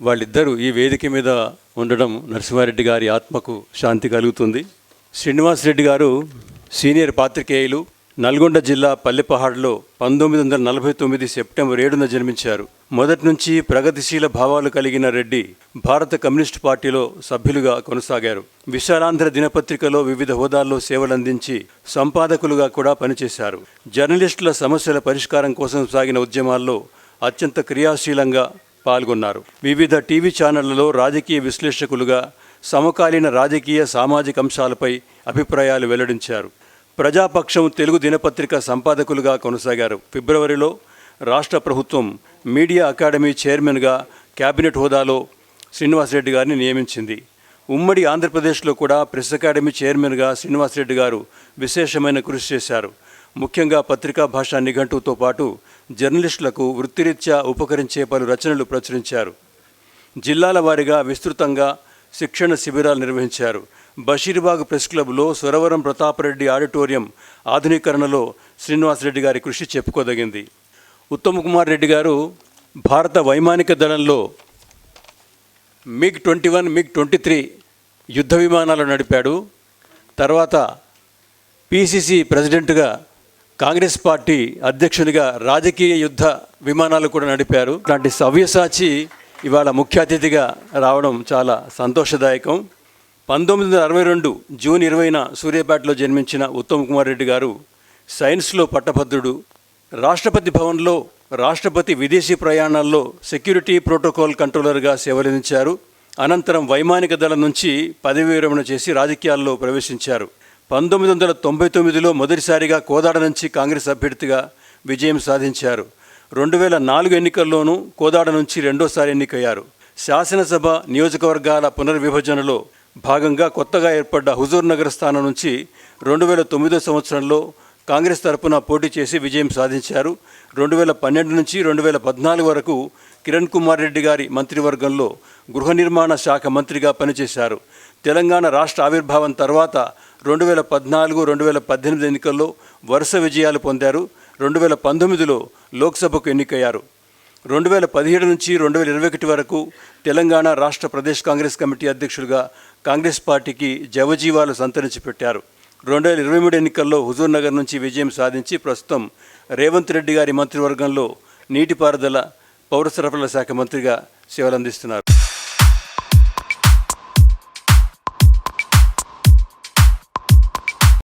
వాళ్ళిద్దరూ ఈ వేదిక మీద ఉండడం నరసింహారెడ్డి గారి ఆత్మకు శాంతి కలుగుతుంది. శ్రీనివాస్ రెడ్డి గారు సీనియర్ పాత్రికేయులు నల్గొండ జిల్లా పల్లెపహాడ్లో పంతొమ్మిది వందల నలభై తొమ్మిది సెప్టెంబర్ ఏడున జన్మించారు. మొదటి నుంచి ప్రగతిశీల భావాలు కలిగిన రెడ్డి భారత కమ్యూనిస్ట్ పార్టీలో సభ్యులుగా కొనసాగారు. విశాలాంధ్ర దినపత్రికలో వివిధ హోదాల్లో సేవలందించి సంపాదకులుగా కూడా పనిచేశారు. జర్నలిస్టుల సమస్యల పరిష్కారం కోసం సాగిన ఉద్యమాల్లో అత్యంత క్రియాశీలంగా పాల్గొన్నారు. వివిధ టీవీ ఛానళ్ళలో రాజకీయ విశ్లేషకులుగా సమకాలీన రాజకీయ సామాజిక అంశాలపై అభిప్రాయాలు వెల్లడించారు. ప్రజాపక్షం తెలుగు దినపత్రిక సంపాదకులుగా కొనసాగారు. ఫిబ్రవరిలో రాష్ట్ర ప్రభుత్వం మీడియా అకాడమీ చైర్మన్గా కేబినెట్ హోదాలో శ్రీనివాసరెడ్డి గారిని నియమించింది. ఉమ్మడి ఆంధ్రప్రదేశ్లో కూడా ప్రెస్ అకాడమీ చైర్మన్గా శ్రీనివాసరెడ్డి గారు విశేషమైన కృషి చేశారు. ముఖ్యంగా పత్రికా భాషా నిఘంటువుతో పాటు జర్నలిస్టులకు వృత్తిరీత్యా ఉపకరించే పలు రచనలు ప్రచురించారు. జిల్లాల వారీగా విస్తృతంగా శిక్షణ శిబిరాలు నిర్వహించారు. బషీర్బాగ్ ప్రెస్ క్లబ్లో సురవరం ప్రతాపరెడ్డి ఆడిటోరియం ఆధునీకరణలో శ్రీనివాసరెడ్డి గారి కృషి చెప్పుకోదగింది. ఉత్తమ్ కుమార్ రెడ్డి గారు భారత వైమానిక దళంలో MiG twenty one MiG twenty three యుద్ధ విమానాలు నడిపాడు. తర్వాత పిసిసి ప్రెసిడెంట్గా కాంగ్రెస్ పార్టీ అధ్యక్షునిగా రాజకీయ యుద్ధ విమానాలు కూడా నడిపారు. ఇలాంటి సవ్యసాచి ఇవాళ ముఖ్య అతిథిగా రావడం చాలా సంతోషదాయకం. పంతొమ్మిది వందల అరవై రెండు జూన్ ఇరవైన సూర్యాపేటలో జన్మించిన ఉత్తమ్ కుమార్ రెడ్డి గారు సైన్స్లో పట్టభద్రుడు. రాష్ట్రపతి భవన్లో రాష్ట్రపతి విదేశీ ప్రయాణాల్లో సెక్యూరిటీ ప్రోటోకాల్ కంట్రోలర్గా సేవలందించారు. అనంతరం వైమానిక దళం నుంచి పదవి విరమణ చేసి రాజకీయాల్లో ప్రవేశించారు. పంతొమ్మిది వందల తొంభై తొమ్మిదిలో మొదటిసారిగా కోదాడ నుంచి కాంగ్రెస్ అభ్యర్థిగా విజయం సాధించారు. రెండు వేల నాలుగు ఎన్నికల్లోనూ కోదాడ నుంచి రెండోసారి ఎన్నికయ్యారు. శాసనసభ నియోజకవర్గాల పునర్విభజనలో భాగంగా కొత్తగా ఏర్పడ్డ హుజూర్ నగర స్థానం నుంచి రెండు వేల తొమ్మిదో సంవత్సరంలో కాంగ్రెస్ తరపున పోటీ చేసి విజయం సాధించారు. రెండు వేల పన్నెండు నుంచి రెండు వేల పద్నాలుగు వరకు కిరణ్ కుమార్ రెడ్డి గారి మంత్రివర్గంలో గృహ నిర్మాణ శాఖ మంత్రిగా పనిచేశారు. తెలంగాణ రాష్ట్ర ఆవిర్భావం తర్వాత రెండు వేల పద్నాలుగు రెండు వేల పద్దెనిమిది ఎన్నికల్లో వరుస విజయాలు పొందారు. రెండు వేల పంతొమ్మిదిలో లోక్సభకు ఎన్నికయ్యారు. రెండు వేల పదిహేడు నుంచి రెండు వేల ఇరవై ఒకటి వరకు తెలంగాణ రాష్ట్ర ప్రదేశ్ కాంగ్రెస్ కమిటీ అధ్యక్షులుగా కాంగ్రెస్ పార్టీకి జవజీవాలు సంతరించి పెట్టారు. రెండు వేల ఇరవై మూడు ఎన్నికల్లో హుజూర్ నగర్ నుంచి విజయం సాధించి ప్రస్తుతం రేవంత్ రెడ్డి గారి మంత్రివర్గంలో నీటిపారుదల పౌర సరఫరాల శాఖ మంత్రిగా సేవలందిస్తున్నారు.